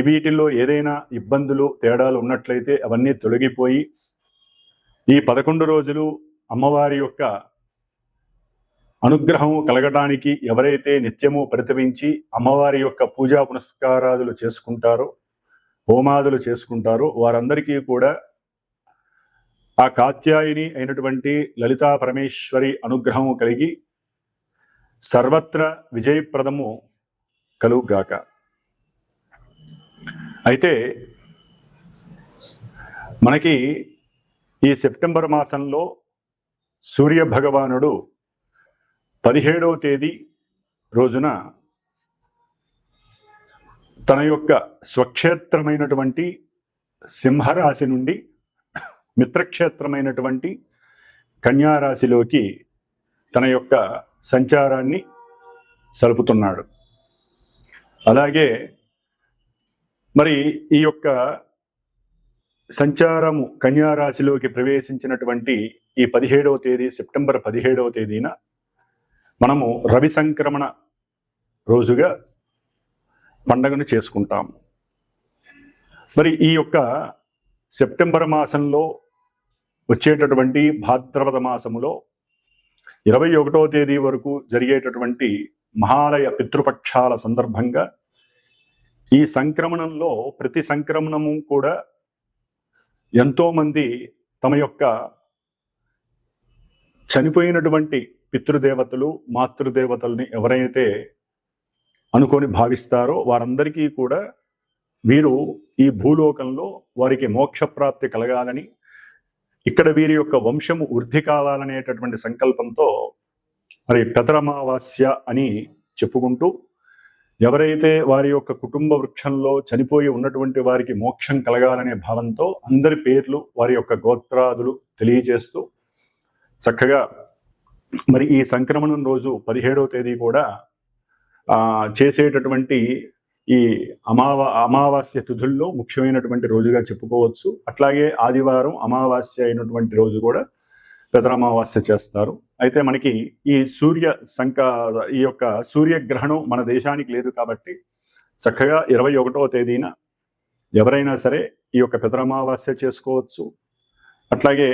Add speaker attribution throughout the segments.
Speaker 1: వీటిల్లో ఏదైనా ఇబ్బందులు తేడాలు ఉన్నట్లయితే అవన్నీ తొలగిపోయి ఈ పదకొండు రోజులు అమ్మవారి యొక్క అనుగ్రహం కలగడానికి ఎవరైతే నిత్యము పరితవించి అమ్మవారి యొక్క పూజా పునస్కారాదులు చేసుకుంటారో హోమాదులు చేసుకుంటారో వారందరికీ కూడా ఆ కాత్యాయిని అయినటువంటి లలితా పరమేశ్వరి అనుగ్రహం కలిగి సర్వత్ర విజయప్రదము కలుగుగాక. అయితే మనకి ఈ సెప్టెంబర్ మాసంలో సూర్య భగవానుడు పదిహేడవ తేదీ రోజున తన యొక్క స్వక్షేత్రమైనటువంటి సింహరాశి నుండి మిత్రక్షేత్రమైనటువంటి కన్యారాశిలోకి తన యొక్క సంచారాన్ని సలుపుతున్నాడు. అలాగే మరి ఈ యొక్క సంచారము కన్యారాశిలోకి ప్రవేశించినటువంటి ఈ పదిహేడవ తేదీ సెప్టెంబర్ పదిహేడవ తేదీన మనము రవి సంక్రమణ రోజుగా పండగను చేసుకుంటాము మరి ఈ యొక్క సెప్టెంబర్ మాసంలో వచ్చేటటువంటి భాద్రపద మాసములో ఇరవై ఒకటో తేదీ వరకు జరిగేటటువంటి మహాలయ పితృపక్షాల సందర్భంగా ఈ సంక్రమణంలో ప్రతి సంక్రమణము కూడా ఎంతోమంది తమ యొక్క చనిపోయినటువంటి పితృదేవతలు మాతృదేవతల్ని ఎవరైతే అనుకొని భావిస్తారో వారందరికీ కూడా వీరు ఈ భూలోకంలో వారికి మోక్షప్రాప్తి కలగాలని ఇక్కడ వీరి యొక్క వంశము వృద్ధి కావాలనేటటువంటి సంకల్పంతో మరి పెదరమావాస్య అని చెప్పుకుంటూ ఎవరైతే వారి యొక్క కుటుంబ వృక్షంలో చనిపోయి ఉన్నటువంటి వారికి మోక్షం కలగాలనే భావంతో అందరి పేర్లు వారి యొక్క గోత్రాదులు తెలియజేస్తూ చక్కగా మరి ఈ సంక్రమణం రోజు పదిహేడవ తేదీ కూడా చేసేటటువంటి ఈ అమావా అమావాస్య తిథుల్లో ముఖ్యమైనటువంటి రోజుగా చెప్పుకోవచ్చు. అట్లాగే ఆదివారం అమావాస్య అయినటువంటి రోజు కూడా పెదరామావాస్య చేస్తారు. అయితే మనకి ఈ సూర్య సంక ఈ యొక్క సూర్యగ్రహణం మన దేశానికి లేదు కాబట్టి చక్కగా ఇరవై ఒకటవ తేదీన ఎవరైనా సరే ఈ యొక్క పెదరామావాస్య చేసుకోవచ్చు. అట్లాగే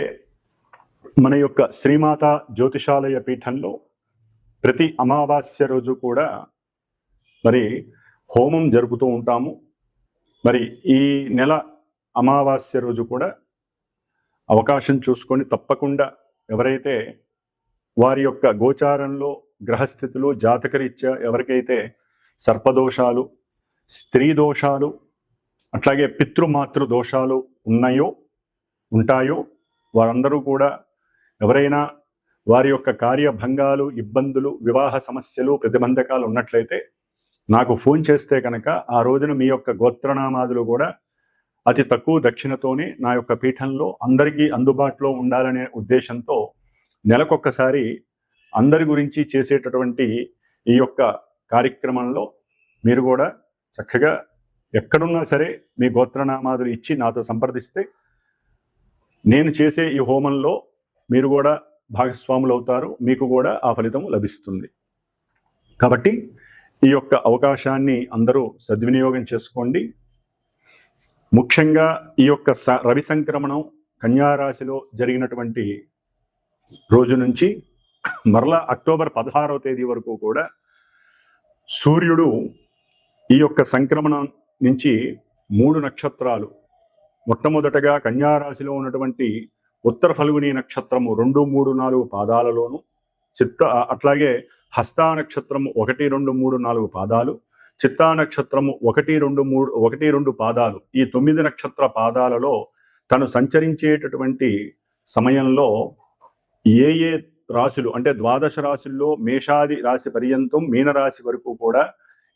Speaker 1: మన యొక్క శ్రీమాత జ్యోతిషాలయ పీఠంలో ప్రతి అమావాస్య రోజు కూడా మరి హోమం జరుపుతూ ఉంటాము. మరి ఈ నెల అమావాస్య రోజు కూడా అవకాశం చూసుకొని తప్పకుండా ఎవరైతే వారి యొక్క గోచారంలో గ్రహస్థితులు జాతకరీత్యా ఎవరికైతే సర్పదోషాలు స్త్రీ దోషాలు అట్లాగే పితృమాతృ దోషాలు ఉన్నాయో ఉంటాయో వారందరూ కూడా ఎవరైనా వారి యొక్క కార్యభంగాలు ఇబ్బందులు వివాహ సమస్యలు ప్రతిబంధకాలు ఉన్నట్లయితే నాకు ఫోన్ చేస్తే కనుక ఆ రోజున మీ యొక్క గోత్రనామాదులు కూడా అతి తక్కువ దక్షిణతోనే నా యొక్క పీఠంలో అందరికీ అందుబాటులో ఉండాలనే ఉద్దేశంతో నెలకొక్కసారి అందరి గురించి చేసేటటువంటి ఈ యొక్క కార్యక్రమంలో మీరు కూడా చక్కగా ఎక్కడున్నా సరే మీ గోత్రనామాదులు ఇచ్చి నాతో సంప్రదిస్తే నేను చేసే ఈ హోమంలో మీరు కూడా భాగస్వాములు అవుతారు మీకు కూడా ఆ ఫలితం లభిస్తుంది. కాబట్టి ఈ యొక్క అవకాశాన్ని అందరూ సద్వినియోగం చేసుకోండి. ముఖ్యంగా ఈ యొక్క స- రవి సంక్రమణం కన్యారాశిలో జరిగినటువంటి రోజు నుంచి మరలా అక్టోబర్ పదహారవ తేదీ వరకు కూడా సూర్యుడు ఈ యొక్క సంక్రమణం నుంచి మూడు నక్షత్రాలు మొట్టమొదటగా కన్యారాశిలో ఉన్నటువంటి ఉత్తర ఫల్గుని నక్షత్రము రెండు మూడు నాలుగు పాదాలలోను చిత్త అట్లాగే హస్తా నక్షత్రము ఒకటి రెండు మూడు నాలుగు పాదాలు చిత్తా నక్షత్రము ఒకటి రెండు మూడు ఒకటి రెండు పాదాలు. ఈ తొమ్మిది నక్షత్ర పాదాలలో తను సంచరించేటటువంటి సమయంలో ఏ ఏ రాశులు అంటే ద్వాదశ రాశుల్లో మేషాది రాశి పర్యంతం మీనరాశి వరకు కూడా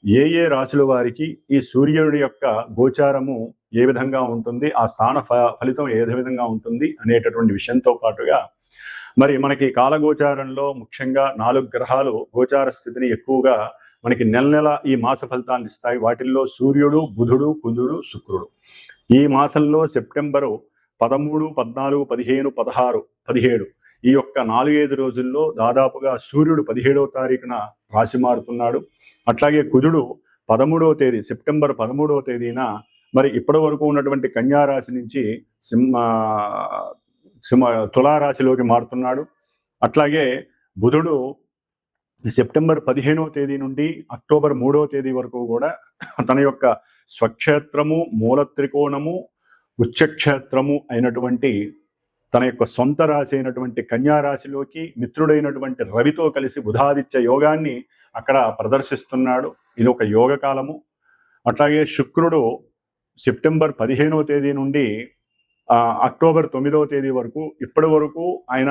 Speaker 1: ఏ ఏ రాశుల వారికి ఈ సూర్యుడి యొక్క గోచారము ఏ విధంగా ఉంటుంది ఆ స్థాన ఫ- ఫలితం ఏ విధంగా ఉంటుంది అనేటటువంటి విషయంతో పాటుగా మరి మనకి కాలగోచారంలో ముఖ్యంగా నాలుగు గ్రహాలు గోచార స్థితిని ఎక్కువగా మనకి నెల నెల ఈ మాస ఫలితాలను ఇస్తాయి. వాటిల్లో సూర్యుడు బుధుడు కుజుడు శుక్రుడు. ఈ మాసంలో సెప్టెంబరు పదమూడు పద్నాలుగు పదిహేను పదహారు పదిహేడు ఈ యొక్క నాలుగైదు రోజుల్లో దాదాపుగా సూర్యుడు పదిహేడవ తారీఖున రాశి మారుతున్నాడు. అట్లాగే కుజుడు పదమూడవ తేదీ సెప్టెంబర్ పదమూడవ తేదీన మరి ఇప్పటి వరకు ఉన్నటువంటి కన్యారాశి నుంచి సింహ సింహ తులారాశిలోకి మారుతున్నాడు. అట్లాగే బుధుడు సెప్టెంబర్ పదిహేనవ తేదీ నుండి అక్టోబర్ మూడవ తేదీ వరకు కూడా తన యొక్క స్వక్షేత్రము మూల త్రికోణము ఉచ్చక్షేత్రము అయినటువంటి తన యొక్క సొంత రాశి అయినటువంటి కన్యా రాశిలోకి మిత్రుడైనటువంటి రవితో కలిసి బుధాదిత్య యోగాన్ని అక్కడ ప్రదర్శిస్తున్నాడు. ఇది ఒక యోగ కాలము. అట్లాగే శుక్రుడు సెప్టెంబర్ పదిహేనవ తేదీ నుండి అక్టోబర్ తొమ్మిదవ తేదీ వరకు ఇప్పటి వరకు ఆయన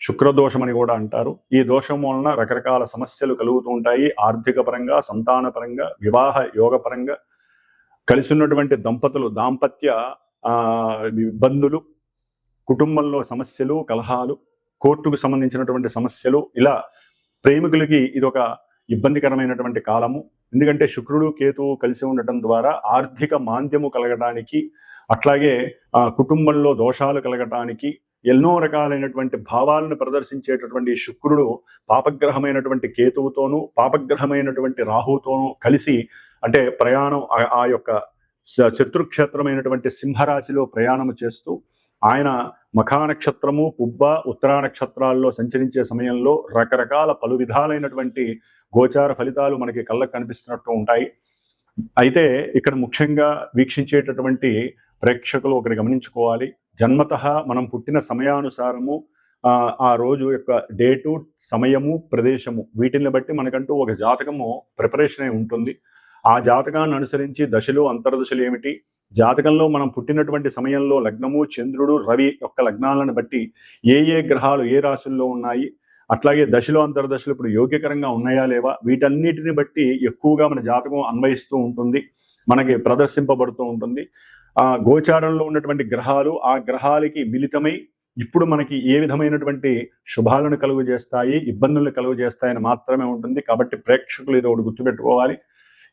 Speaker 1: శుక్రదోషం అని కూడా అంటారు. ఈ దోషం వలన రకరకాల సమస్యలు కలుగుతూ ఉంటాయి. ఆర్థిక పరంగా సంతాన పరంగా వివాహ యోగ పరంగా కలిసి ఉన్నటువంటి దంపతులు దాంపత్య ఇబ్బందులు కుటుంబంలో సమస్యలు కలహాలు కోర్టుకు సంబంధించినటువంటి సమస్యలు ఇలా ప్రేమికులకి ఇది ఒక ఇబ్బందికరమైనటువంటి కాలము. ఎందుకంటే శుక్రుడు కేతువు కలిసి ఉండటం ద్వారా ఆర్థిక మాంద్యము కలగడానికి అట్లాగే ఆ, కుటుంబంలో దోషాలు కలగటానికి ఎన్నో రకాలైనటువంటి భావాలను ప్రదర్శించేటటువంటి శుక్రుడు పాపగ్రహమైనటువంటి కేతువుతోనూ పాపగ్రహమైనటువంటి రాహుతోనూ కలిసి అంటే ప్రయాణం ఆ- యొక్క శత్రుక్షేత్రమైనటువంటి సింహరాశిలో ప్రయాణం చేస్తూ ఆయన మఖా నక్షత్రము పుబ్బ ఉత్తరా నక్షత్రాల్లో సంచరించే సమయంలో రకరకాల పలు విధాలైనటువంటి గోచార ఫలితాలు మనకి కళ్ళకు కనిపిస్తున్నట్టు ఉంటాయి. అయితే ఇక్కడ ముఖ్యంగా వీక్షించేటటువంటి ప్రేక్షకులు ఒకటి గమనించుకోవాలి. జన్మత మనం పుట్టిన సమయానుసారము ఆ, రోజు యొక్క డేటు సమయము ప్రదేశము వీటిని బట్టి మనకంటూ ఒక జాతకము ప్రిపరేషన్ అయి ఉంటుంది. ఆ జాతకాన్ని అనుసరించి దశలు అంతర్దశలు ఏమిటి? జాతకంలో మనం పుట్టినటువంటి సమయంలో లగ్నము చంద్రుడు రవి యొక్క లగ్నాలను బట్టి ఏ ఏ గ్రహాలు ఏ రాశుల్లో ఉన్నాయి? అట్లాగే దశలో అంతర్దశలు ఇప్పుడు యోగ్యకరంగా ఉన్నాయా లేవా? వీటన్నిటిని బట్టి ఎక్కువగా మన జాతకం అన్వయిస్తూ ఉంటుంది. మనకి ప్రదర్శింపబడుతూ ఉంటుంది. ఆ గోచారంలో ఉన్నటువంటి గ్రహాలు ఆ గ్రహాలకి మిలితమై ఇప్పుడు మనకి ఏ విధమైనటువంటి శుభాలను కలుగు చేస్తాయి ఇబ్బందులను కలుగు చేస్తాయని మాత్రమే ఉంటుంది. కాబట్టి ప్రేక్షకులు ఇది ఒకటి గుర్తుపెట్టుకోవాలి.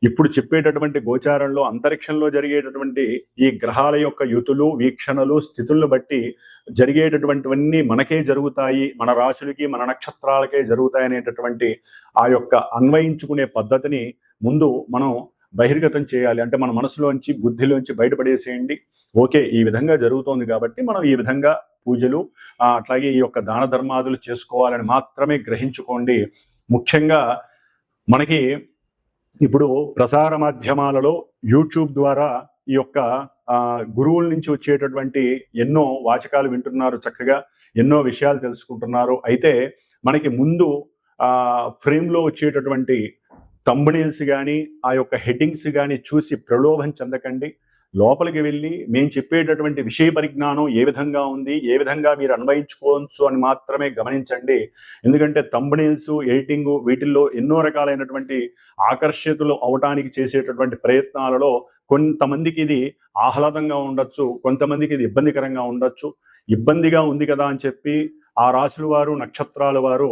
Speaker 1: ఇప్పుడు చెప్పేటటువంటి గోచారంలో అంతరిక్షంలో జరిగేటటువంటి ఈ గ్రహాల యొక్క యుతులు వీక్షణలు స్థితులను బట్టి జరిగేటటువంటివన్నీ మనకే జరుగుతాయి. మన రాశులకి మన నక్షత్రాలకే జరుగుతాయి అనేటటువంటి ఆ యొక్క అన్వయించుకునే పద్ధతిని ముందు మనం బహిర్గతం చేయాలి. అంటే మన మనసులోంచి బుద్ధిలోంచి బయటపడేసేయండి. ఓకే ఈ విధంగా జరుగుతోంది కాబట్టి మనం ఈ విధంగా పూజలు అట్లాగే ఈ యొక్క దాన ధర్మాదులు చేసుకోవాలని మాత్రమే గ్రహించుకోండి. ముఖ్యంగా మనకి ఇప్పుడు ప్రసార మాధ్యమాలలో యూట్యూబ్ ద్వారా ఈ యొక్క గురువుల నుంచి వచ్చేటటువంటి ఎన్నో వాచకాలు వింటున్నారు చక్కగా ఎన్నో విషయాలు తెలుసుకుంటున్నారు. అయితే మనకి ముందు ఫ్రేమ్లో వచ్చేటటువంటి తంబునీల్స్ కానీ ఆ యొక్క హెడ్డింగ్స్ కానీ చూసి ప్రలోభం చెందకండి. లోపలికి వెళ్ళి మేము చెప్పేటటువంటి విషయ పరిజ్ఞానం ఏ విధంగా ఉంది ఏ విధంగా మీరు అన్వయించుకోవచ్చు అని మాత్రమే గమనించండి. ఎందుకంటే తంబనీల్స్ ఎడిటింగ్ వీటిల్లో ఎన్నో రకాలైనటువంటి ఆకర్షితులు అవటానికి చేసేటటువంటి ప్రయత్నాలలో కొంతమందికి ఇది ఆహ్లాదంగా ఉండొచ్చు కొంతమందికి ఇది ఇబ్బందికరంగా ఉండొచ్చు. ఇబ్బందిగా ఉంది కదా అని చెప్పి ఆ రాశుల వారు నక్షత్రాల వారు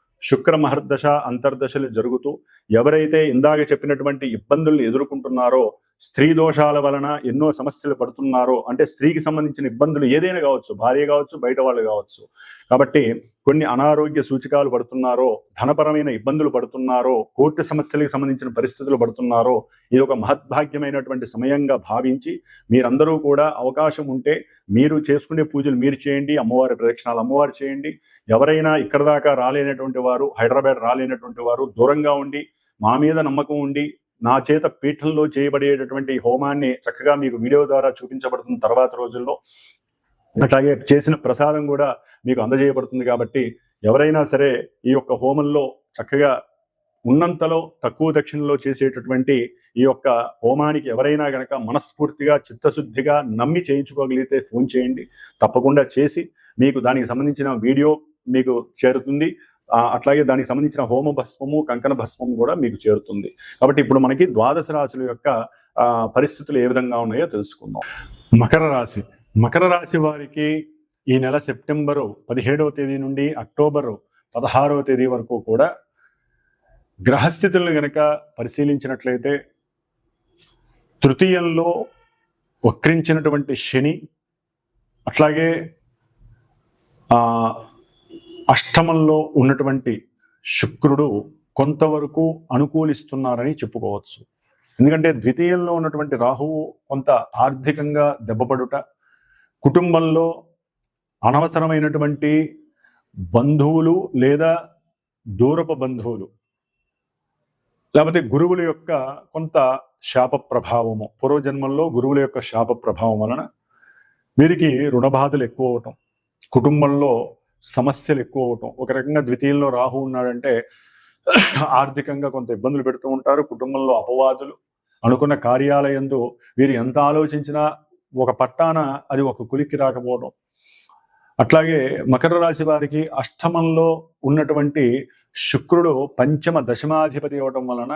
Speaker 1: శుక్ర మహర్దశ అంతర్దశలు జరుగుతూ ఎవరైతే ఇందాక చెప్పినటువంటి ఇబ్బందుల్ని ఎదుర్కొంటున్నారో స్త్రీ దోషాల వలన ఎన్నో సమస్యలు పడుతున్నారో అంటే స్త్రీకి సంబంధించిన ఇబ్బందులు ఏదైనా కావచ్చు భార్య కావచ్చు బయట వాళ్ళు కావచ్చు కాబట్టి కొన్ని అనారోగ్య సూచికాలు పడుతున్నారో ధనపరమైన ఇబ్బందులు పడుతున్నారో కోర్టు సమస్యలకు సంబంధించిన పరిస్థితులు పడుతున్నారో ఇది ఒక మహద్భాగ్యమైనటువంటి సమయంగా భావించి మీరందరూ కూడా అవకాశం ఉంటే మీరు చేసుకునే పూజలు మీరు చేయండి అమ్మవారి ప్రదక్షిణాలు అమ్మవారు చేయండి. ఎవరైనా ఇక్కడ దాకా రాలేనటువంటి వారు హైదరాబాద్ రాలేనటువంటి వారు దూరంగా ఉండి మా మీద నమ్మకం ఉండి నా చేత పీఠంలో చేయబడేటటువంటి హోమాన్ని చక్కగా మీకు వీడియో ద్వారా చూపించబడుతున్న తర్వాత రోజుల్లో అట్లాగే చేసిన ప్రసాదం కూడా మీకు అందజేయబడుతుంది కాబట్టి ఎవరైనా సరే ఈ యొక్క హోమంలో చక్కగా ఉన్నంతలో తక్కువ దక్షిణలో చేసేటటువంటి ఈ యొక్క హోమానికి ఎవరైనా గనక మనస్ఫూర్తిగా చిత్తశుద్ధిగా నమ్మి చేయించుకోగలిగితే ఫోన్ చేయండి. తప్పకుండా చేసి మీకు దానికి సంబంధించిన వీడియో మీకు చేరుతుంది. అట్లాగే దానికి సంబంధించిన హోమ భస్మము కంకణ భస్మము కూడా మీకు చేరుతుంది. కాబట్టి ఇప్పుడు మనకి ద్వాదశ రాశుల యొక్క పరిస్థితులు ఏ విధంగా ఉన్నాయో తెలుసుకుందాం. మకర రాశి. మకర రాశి వారికి ఈ నెల సెప్టెంబరు పదిహేడవ తేదీ నుండి అక్టోబరు పదహారవ తేదీ వరకు కూడా గ్రహస్థితులను గనక పరిశీలించినట్లయితే తృతీయంలో వక్రించినటువంటి శని అట్లాగే అష్టమంలో ఉన్నటువంటి శుక్రుడు కొంతవరకు అనుకూలిస్తున్నారని చెప్పుకోవచ్చు. ఎందుకంటే ద్వితీయంలో ఉన్నటువంటి రాహువు కొంత ఆర్థికంగా దెబ్బపడుట కుటుంబంలో అనవసరమైనటువంటి బంధువులు లేదా దూరపు బంధువులు లేకపోతే గురువుల యొక్క కొంత శాప ప్రభావము పూర్వజన్మల్లో గురువుల యొక్క శాప ప్రభావం వలన వీరికి రుణబాధలు ఎక్కువ అవటం కుటుంబంలో సమస్యలు ఎక్కువ అవటం ఒక రకంగా ద్వితీయంలో రాహు ఉన్నాడంటే ఆర్థికంగా కొంత ఇబ్బందులు పెడుతూ ఉంటారు. కుటుంబంలో అపవాదులు అనుకున్న కార్యాలయందు వీరు ఎంత ఆలోచించినా ఒక పట్టాన అది ఒక కులికి రాకపోవడం. అట్లాగే మకర రాశి వారికి అష్టమంలో ఉన్నటువంటి శుక్రుడు పంచమ దశమాధిపతి అవటం వలన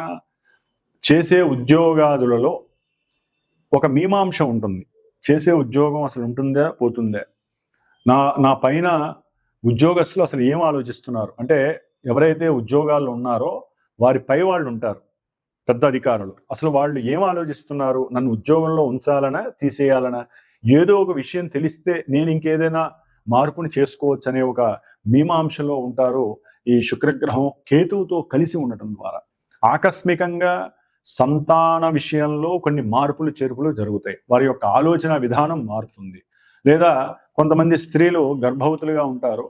Speaker 1: చేసే ఉద్యోగాదులలో ఒక మీమాంస ఉంటుంది. చేసే ఉద్యోగం అసలు ఉంటుందా? పోతుందా? నా నా పైన ఉద్యోగస్తులు అసలు ఏం ఆలోచిస్తున్నారు? అంటే ఎవరైతే ఉద్యోగాలు ఉన్నారో వారి పై వాళ్ళు ఉంటారు పెద్ద అధికారులు. అసలు వాళ్ళు ఏం ఆలోచిస్తున్నారు? నన్ను ఉద్యోగంలో ఉంచాలనా? తీసేయాలనా? ఏదో ఒక విషయం తెలిస్తే నేను ఇంకేదైనా మార్పుని చేసుకోవచ్చు అనే ఒక మీమాంసలో ఉంటారు ఈ శుక్రగ్రహం కేతువుతో కలిసి ఉండటం ద్వారా. ఆకస్మికంగా సంతాన విషయంలో కొన్ని మార్పులు చేర్పులు జరుగుతాయి. వారి యొక్క ఆలోచన విధానం మారుతుంది. లేదా కొంతమంది స్త్రీలు గర్భవతులుగా ఉంటారు.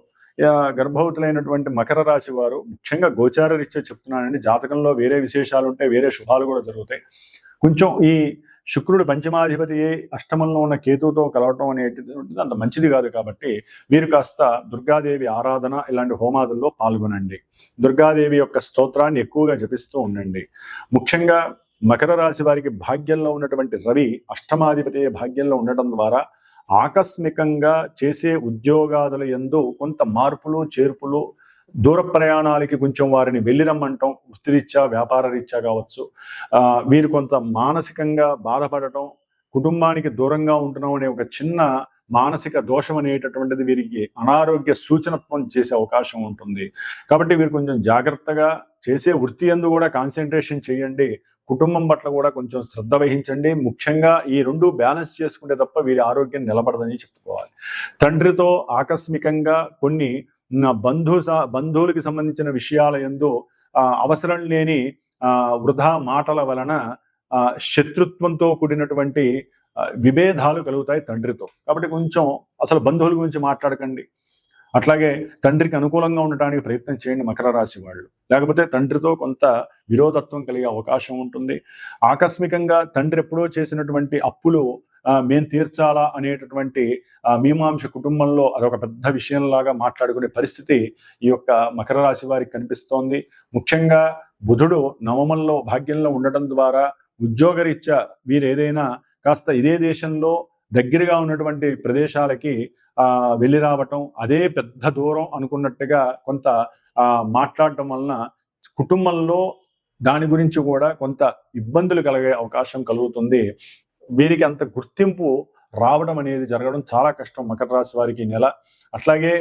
Speaker 1: గర్భవతులైనటువంటి మకర రాశి వారు ముఖ్యంగా గోచార రీత్యా చెప్తున్నానండి. జాతకంలో వేరే విశేషాలు ఉంటాయి వేరే శుభాలు కూడా జరుగుతాయి. కొంచెం ఈ శుక్రుడు పంచమాధిపతి అష్టమంలో ఉన్న కేతువుతో కలవటం అనేటువంటిది అంత మంచిది కాదు కాబట్టి మీరు కాస్త దుర్గాదేవి ఆరాధన ఇలాంటి హోమాదుల్లో పాల్గొనండి. దుర్గాదేవి యొక్క స్తోత్రాన్ని ఎక్కువగా జపిస్తూ ఉండండి. ముఖ్యంగా మకర రాశి వారికి భాగ్యంలో ఉన్నటువంటి రవి అష్టమాధిపతి భాగ్యంలో ఉండటం ద్వారా ఆకస్మికంగా చేసే ఉద్యోగాదుల యందు కొంత మార్పులు చేర్పులు దూర ప్రయాణాలకి కొంచెం వారిని వెళ్ళిరమ్మంటాం. వృత్తిరీత్యా వ్యాపార రీత్యా కావచ్చు వీరు కొంత మానసికంగా బాధపడటం కుటుంబానికి దూరంగా ఉంటున్నాం అనే ఒక చిన్న మానసిక దోషం అనేటటువంటిది వీరికి అనారోగ్య సూచనత్వం చేసే అవకాశం ఉంటుంది. కాబట్టి వీరు కొంచెం జాగ్రత్తగా చేసే వృత్తి ఎందు కూడా కాన్సన్ట్రేషన్ చేయండి. కుటుంబం పట్ల కూడా కొంచెం శ్రద్ధ వహించండి. ముఖ్యంగా ఈ రెండు బ్యాలెన్స్ చేసుకుంటే తప్ప వీరి ఆరోగ్యం నిలబడదని చెప్పుకోవాలి. తండ్రితో ఆకస్మికంగా కొన్ని బంధు స- బంధువులకి సంబంధించిన విషయాల ఎందు ఆ, అవసరం లేని ఆ, వృధా మాటల వలన ఆ, శత్రుత్వంతో కూడినటువంటి విభేదాలు కలుగుతాయి తండ్రితో. కాబట్టి కొంచెం అసలు బంధువుల గురించి మాట్లాడకండి. అట్లాగే తండ్రికి అనుకూలంగా ఉండటానికి ప్రయత్నం చేయండి మకర రాశి వాళ్ళు. లేకపోతే తండ్రితో కొంత విరోధత్వం కలిగే అవకాశం ఉంటుంది. ఆకస్మికంగా తండ్రి ఎప్పుడో చేసినటువంటి అప్పులు మేము మేం తీర్చాలా అనేటటువంటి మీమాంస కుటుంబంలో అదొక పెద్ద విషయంలాగా మాట్లాడుకునే పరిస్థితి ఈ యొక్క మకర రాశి వారికి కనిపిస్తోంది. ముఖ్యంగా బుధుడు నవమంలో భాగ్యంలో ఉండటం ద్వారా ఉద్యోగరీత్యా వీరు ఏదైనా కాస్త ఇదే దేశంలో దగ్గరగా ఉన్నటువంటి ప్రదేశాలకి వెళ్ళి రావటం అదే పెద్ద దూరం అనుకున్నట్టుగా కొంత మాట్లాడటం వలన కుటుంబంలో దాని గురించి కూడా కొంత ఇబ్బందులు కలిగే అవకాశం కలుగుతుంది. వీరికి అంత గుర్తింపు రావడం అనేది జరగడం చాలా కష్టం మకర రాశి వారికి నెల. అట్లాగే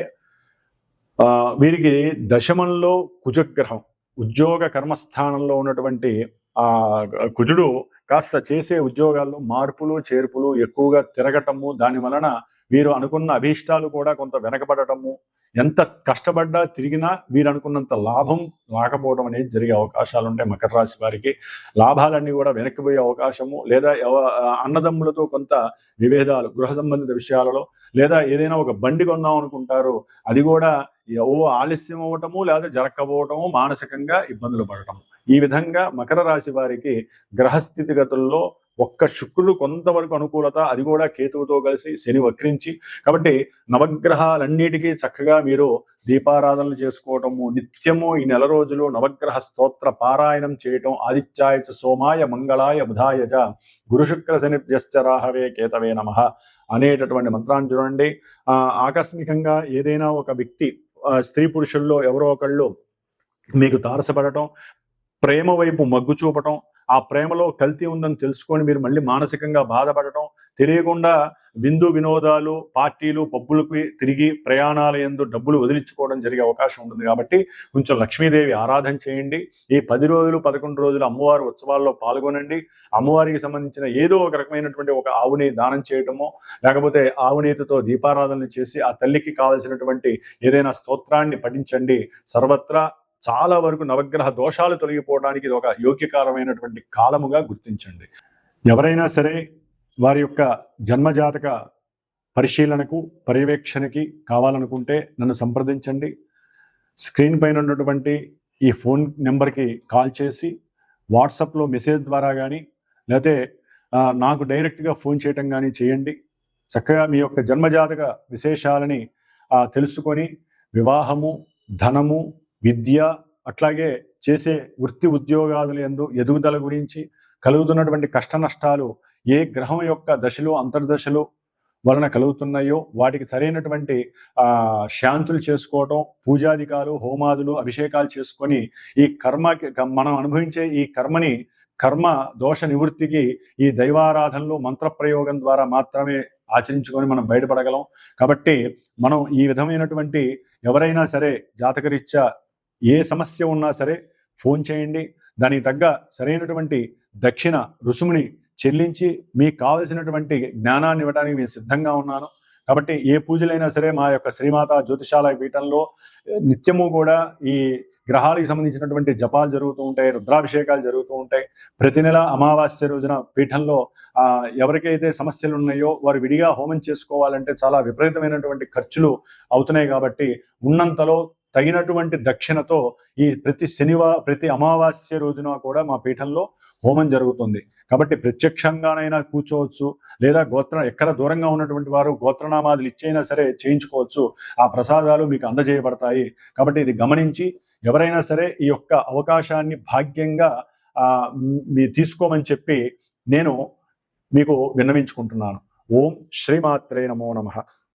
Speaker 1: వీరికి దశమంలో కుజగ్రహం ఉద్యోగ కర్మస్థానంలో ఉన్నటువంటి కుజుడు కాస్త చేసే ఉద్యోగాల్లో మార్పులు చేర్పులు ఎక్కువగా తిరగటము దాని వలన వీరు అనుకున్న అభీష్టాలు కూడా కొంత వెనకబడటము ఎంత కష్టపడ్డా తిరిగినా వీరు అనుకున్నంత లాభం రాకపోవడం అనేది జరిగే అవకాశాలు ఉంటాయి మకర రాశి వారికి. లాభాలన్నీ కూడా వెనక్కిపోయే అవకాశము లేదా ఎవ- అన్నదమ్ములతో కొంత విభేదాలు గృహ సంబంధిత విషయాలలో లేదా ఏదైనా ఒక బండి కొందాం అనుకుంటారు అది కూడా ఓ ఆలస్యం అవ్వటము లేదా జరక్కపోవటము మానసికంగా ఇబ్బందులు పడటము. ఈ విధంగా మకర రాశి వారికి గ్రహస్థితిగతుల్లో ఒక్క శుక్రుడు కొంతవరకు అనుకూలత అది కూడా కేతువుతో కలిసి శని వక్రించి కాబట్టి నవగ్రహాలన్నిటికీ చక్కగా మీరు దీపారాధనలు చేసుకోవటము నిత్యము ఈ నెల రోజులు నవగ్రహ స్తోత్ర పారాయణం చేయటం ఆదిత్యాయ చ సోమాయ మంగళాయ బుధాయ చ గురుశుక్ర శని రాహవే కేతవే నమ అనేటటువంటి మంత్రాన్ని చూడండి. ఆకస్మికంగా ఏదైనా ఒక వ్యక్తి స్త్రీ పురుషుల్లో ఎవరో ఒకళ్ళు మీకు తారసపడటం ప్రేమ వైపు మగ్గు చూపటం ఆ ప్రేమలో కల్తీ ఉందని తెలుసుకొని మీరు మళ్ళీ మానసికంగా బాధపడటం తెలియకుండా విందు వినోదాలు పార్టీలు పబ్బులకి తిరిగి ప్రయాణాల ఎందు డబ్బులు వదిలించుకోవడం జరిగే అవకాశం ఉంటుంది కాబట్టి కొంచెం లక్ష్మీదేవి ఆరాధన చేయండి. ఈ పది రోజులు పదకొండు రోజులు అమ్మవారి ఉత్సవాల్లో పాల్గొనండి. అమ్మవారికి సంబంధించిన ఏదో ఒక రకమైనటువంటి ఒక ఆవుని దానం చేయటమో లేకపోతే ఆవునేతితో దీపారాధనలు చేసి ఆ తల్లికి కావలసినటువంటి ఏదైనా స్తోత్రాన్ని పఠించండి. సర్వత్రా చాలా వరకు నవగ్రహ దోషాలు తొలగిపోవడానికి ఇది ఒక యోగ్యకరమైనటువంటి కాలముగా గుర్తించండి. ఎవరైనా సరే వారి యొక్క జన్మజాతక పరిశీలనకు పర్యవేక్షణకి కావాలనుకుంటే నన్ను సంప్రదించండి. స్క్రీన్ పైన ఉన్నటువంటి ఈ ఫోన్ నెంబర్కి కాల్ చేసి వాట్సాప్లో మెసేజ్ ద్వారా కానీ లేకపోతే నాకు డైరెక్ట్గా ఫోన్ చేయటం కానీ చేయండి. చక్కగా మీ యొక్క జన్మజాతక విశేషాలని తెలుసుకొని వివాహము ధనము విద్య అట్లాగే చేసే వృత్తి ఉద్యోగాదుల ఎందు ఎదుగుదల గురించి కలుగుతున్నటువంటి కష్ట నష్టాలు ఏ గ్రహం యొక్క దశలు అంతర్దశలు వలన కలుగుతున్నాయో వాటికి సరైనటువంటి శాంతులు చేసుకోవటం పూజాధికాలు హోమాదులు అభిషేకాలు చేసుకొని ఈ కర్మకి మనం అనుభవించే ఈ కర్మని కర్మ దోష నివృత్తికి ఈ దైవారాధనలు మంత్రప్రయోగం ద్వారా మాత్రమే ఆచరించుకొని మనం బయటపడగలం. కాబట్టి మనం ఈ విధమైనటువంటి ఎవరైనా సరే జాతకరీత్యా ఏ సమస్య ఉన్నా సరే ఫోన్ చేయండి. దానికి తగ్గ సరైనటువంటి దక్షిణ రుసుముని చెల్లించి మీకు కావలసినటువంటి జ్ఞానాన్ని ఇవ్వడానికి నేను సిద్ధంగా ఉన్నాను. కాబట్టి ఏ పూజలైనా సరే మా యొక్క శ్రీమాత జ్యోతిషాల పీఠంలో నిత్యము కూడా ఈ గ్రహాలకు సంబంధించినటువంటి జపాలు జరుగుతూ ఉంటాయి రుద్రాభిషేకాలు జరుగుతూ ఉంటాయి. ప్రతి నెల అమావాస్య రోజున పీఠంలో ఎవరికైతే సమస్యలు ఉన్నాయో వారు విడిగా హోమం చేసుకోవాలంటే చాలా విపరీతమైనటువంటి ఖర్చులు అవుతున్నాయి కాబట్టి ఉన్నంతలో తగినటువంటి దక్షిణతో ఈ ప్రతి శనివారం ప్రతి అమావాస్య రోజున కూడా మా పీఠంలో హోమం జరుగుతుంది. కాబట్టి ప్రత్యక్షంగానైనా కూర్చోవచ్చు లేదా గోత్ర ఎక్కడ దూరంగా ఉన్నటువంటి వారు గోత్రనామాదులు ఇచ్చైనా సరే చేయించుకోవచ్చు. ఆ ప్రసాదాలు మీకు అందజేయబడతాయి. కాబట్టి ఇది గమనించి ఎవరైనా సరే ఈ యొక్క అవకాశాన్ని భాగ్యంగా ఆ, మీ తీసుకోమని చెప్పి నేను మీకు విన్నవించుకుంటున్నాను. ఓం శ్రీమాత్రే నమో నమః.